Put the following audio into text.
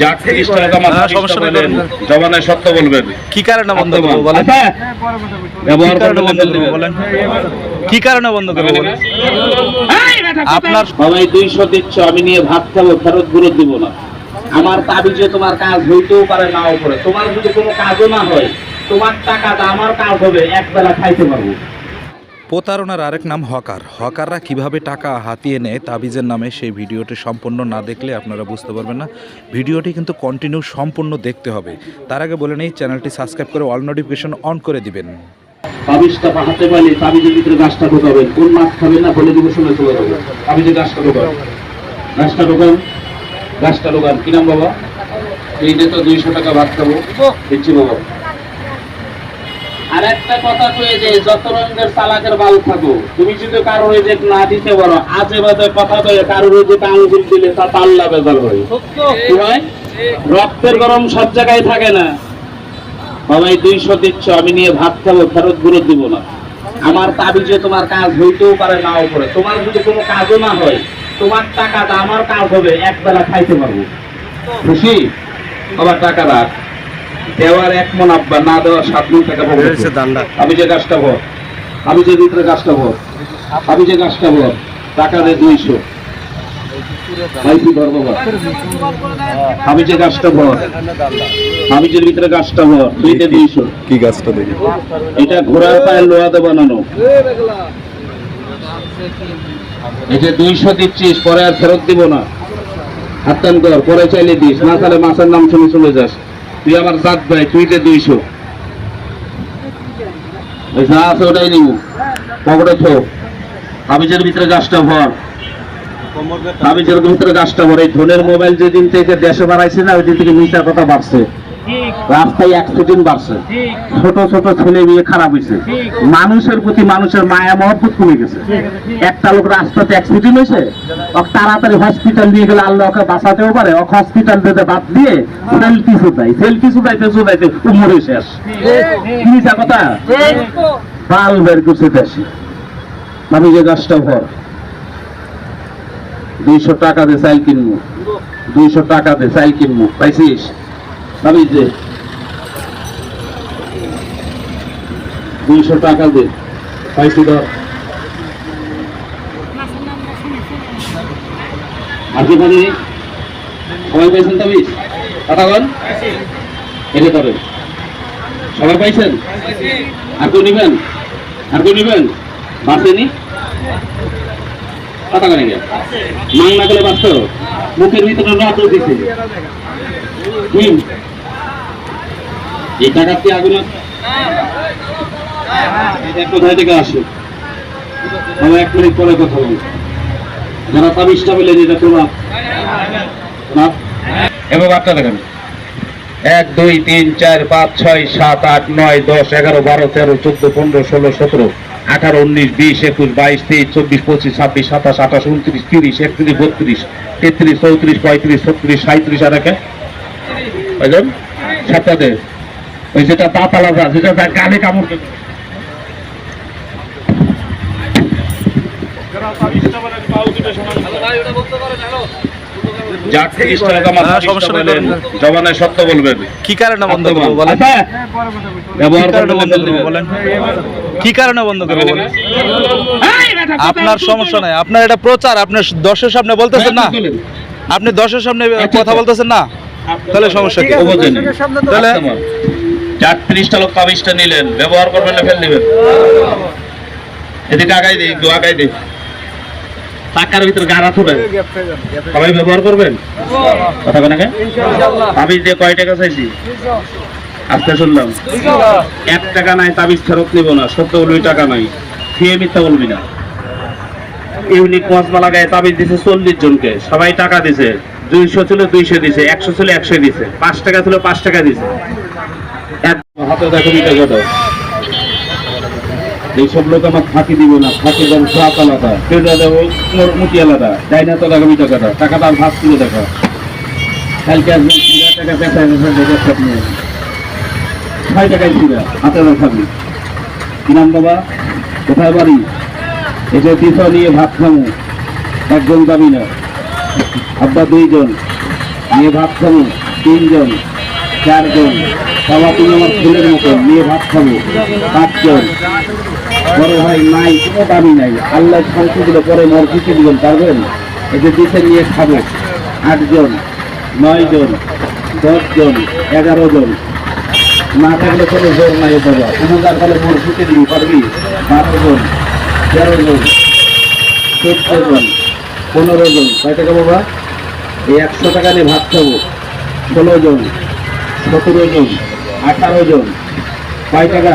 যার হ্যাঁ, তিরিশটা সমস্যা বলেন, জবানে সত্য বলবেন। কি কারণে বন্ধ করব বলেন? আচ্ছা, ব্যবহার কি বন্ধ করব বলেন? কি কারণে বন্ধ করব বলেন? আপনার সবাই দুইশো দিচ্ছ আমি নিয়ে ভাত খাব ফেরত গুরুত্ব দিব না। আমার তাবিজে তোমার কাজ হইতেও পারে নাও পারে তোমার যদি কোনো কাজও না হয় তোমার টাকাটা আমার কাজ হবে এক বেলা খাইতে পারব। প্রতারণার আরেক নাম হকার। হকাররা কীভাবে টাকা হাতিয়ে নেয় তাবিজের নামে সেই ভিডিওটি সম্পূর্ণ না দেখলে আপনারা বুঝতে পারবেন না। ভিডিওটি কিন্তু কন্টিনিউ সম্পূর্ণ দেখতে হবে। তার আগে বলে নেই, চ্যানেলটি সাবস্ক্রাইব করে অল নোটিফিকেশন অন করে দিবেন। গাছটা বাবা? তো দুইশো টাকা ভাত খাব। দিচ্ছি বাবা। কথা কয়ে যে, যত রঙের চালাকের বাল থাকো, তুমি যদি কারও না দিতে পারো, আজে বাজে কথা কয়ে আঙুল দিলে তা পাল্লা হয়। কি হয়? রক্তের গরম সব জায়গায় থাকে না। সবাই দুইশো দিচ্ছ, আমি নিয়ে ভাত খাব, ফেরত গুরুত্ব দিব না। আমার তাবিজে তোমার কাজ হইতেও পারে, নাও পারে তোমার যদি কোনো কাজও না হয়, তোমার টাকাটা আমার কাজ হবে এক বেলা খাইতে পারব। খুশি? আবার টাকা রাখ। দেওয়ার এক মন আব্বা না দেওয়ার সাত মন টাকা পাবো আমি যে গাছটা ভর আমি যে ভিতরে গাছটা ভর আমি যে গাছটা ভর টাকা দে দুইশো। আমি যে গাছটা ভর আমি যে ভিতরে গাছটা ভর দুইশো। কি গাছটা দেখি? এটা ঘোড়ার পায়ের লোহাতে বানানো। এই যে দুইশো দিচ্ছিস পরে আর ফেরত দিব না। হাত্তান কর পরে চাইলে দিস না তাহলে মাছের নাম শুনে চলে যাস। তুই আমার জাত ভাই, তুই দে দুইশো। যা আছে ওটাই নিব। পকেটে থো। কাবিজের ভিতরে গাছটা ভর। কাবিজের ভিতরে গাছটা ভর। এই ধনের মোবাইল যেদিন থেকে দেশে বাড়াইছে না ওই দিন থেকে মিশা কথা বাড়ছে রাস্তায় অ্যাক্সিডেন্ট বাড়ছে। ছোট ছোট ছেলে মেয়ে খারাপ হয়েছে। মানুষের প্রতি মানুষের মায়া মহব্বত কমে গেছে। একটা লোক রাস্তাতে অ্যাক্সিডেন্ট হয়েছে তাড়াতাড়ি হসপিটাল নিয়ে গেলে আল্লাহ ওকে বাঁচাতেও পারে। ওকে হসপিটাল দিতে বাদ দিয়ে সেলফি শুধাই সেলফি শুধাইতে শুধাইতে উমরে শেষ। কি মিথ্যা কথা? বাল বের করছে দেশে। আমি যে গাছটা ভর দুইশো টাকা দিয়ে চাইল কিনবো। দুইশো টাকা দিয়ে চাইল কিনবো। পাইছিস? আমি যে দুইশো টাকা দে। পাইছি ধর। আর কি পানি সবাই পাইছেন তাবিজ বল। এটা করেন সবাই পাইছেন? আর কেউ নিবেন? আর কেউ নিবেন? বাঁচেনি কথা কেন গে। মাং না গেলে বাঁচত। মুখের ভিতরে রাত দিছে এই আগুন কোথায় থেকে আসে এক মিনিট পরে কথা বলব। যারা তাবিজটা বললেন, এটা তোমার? এবার বার্তা দেখেন। এক, দুই, তিন, চার, পাঁচ, ছয়, সাত, আট, নয়, দশ, এগারো, বারো, তেরো, চোদ্দ, পনেরো, ষোলো, সতেরো, আঠারো, উনিশ, বিশ, একুশ, বাইশ, তেইশ, চব্বিশ, পঁচিশ, ছাব্বিশ, সাতাশ, আঠাশ, উনত্রিশ, তিরিশ, একত্রিশ, বত্রিশ, তেত্রিশ, চৌত্রিশ, পঁয়ত্রিশ, ছত্রিশ সাঁত্রিশ আর একে? সাতটাতে ওই যেটা দাঁত আলাদা যেটা তার গালে কামড় দেবে। হ্যাঁ, সত্য বলবেন। কি কারণে বন্ধ করব বলেন? আচ্ছা, কি কারণে বন্ধ করব বলেন। কি কারণে বন্ধ করব বলেন? আপনার সমস্যা নাই আপনার এটা প্রচার আপনি দর্শের সামনে বলতেছেন না? আপনি দর্শের সামনে কথা বলতেছেন না? তাহলে সমস্যা কি? তাহলে আচ্ছা, যার লোক তাবিজটা নিলেন। ব্যবহার করবেন না ফেল দিবেন এদিকে আগাই দিই একটু আগাই দিই টাকার ভিতরে গাড়া তুলে সবাই ব্যবহার করবেন? কথা কেন তাবিজ দিয়ে কয় টাকা চাইছি? আজকে শুনলাম। এক টাকা নাই তাবিজ ফেরত নিব না। সত্য বলবি টাকা নাই। ফিয়ে মিথ্যা বলবি না। ইউনিক মশলা লাগায় তাবিজ দিছে চল্লিশ জনকে। সবাই টাকা দিছে। দুইশো ছিল দুইশো দিছে। একশো ছিল একশো দিছে। পাঁচ টাকা ছিল পাঁচ টাকা দিছে। হাতে দেখো টাকা এইসব লোক আমার ফাঁকি দিব না, ফাঁকি দাম সাত আলাদা। দেবো মুটি আলাদা। তো টাকাটা টাকাটা আর তুলে কালকে ছয় টাকায় হাতে দেখাবি কি নাম বাবা? কোথায় বাড়ি? যে নিয়ে ভাত খামু একজন যাবি না। আব্বা দুইজন। নিয়ে ভাত খাব। তিনজন। চারজন। সবাই তুমি আমার ছেলের মতো নিয়ে ভাত খাব। পাঁচজন। বড় ভাই নাই, কোনো দাবি নাই। আল্লাহ শান্তি দিলে পরে মসজিদে দিবেন, পারবেন? যে দিতে নিয়ে খাব। আটজন নয় জন দশজন এগারো জন না থাকলে কোনো জোর নাই বাবা। কোনো তাহলে মসজিদে দিবি, পারবি? বারো জন তেরো জন চোদ্দ জন পনেরো জন কয় টাকা বাবা? এই একশো টাকা নিয়ে ভাত খাব। ষোলো জন সতেরো জন আঠারো জন। কয় টাকা?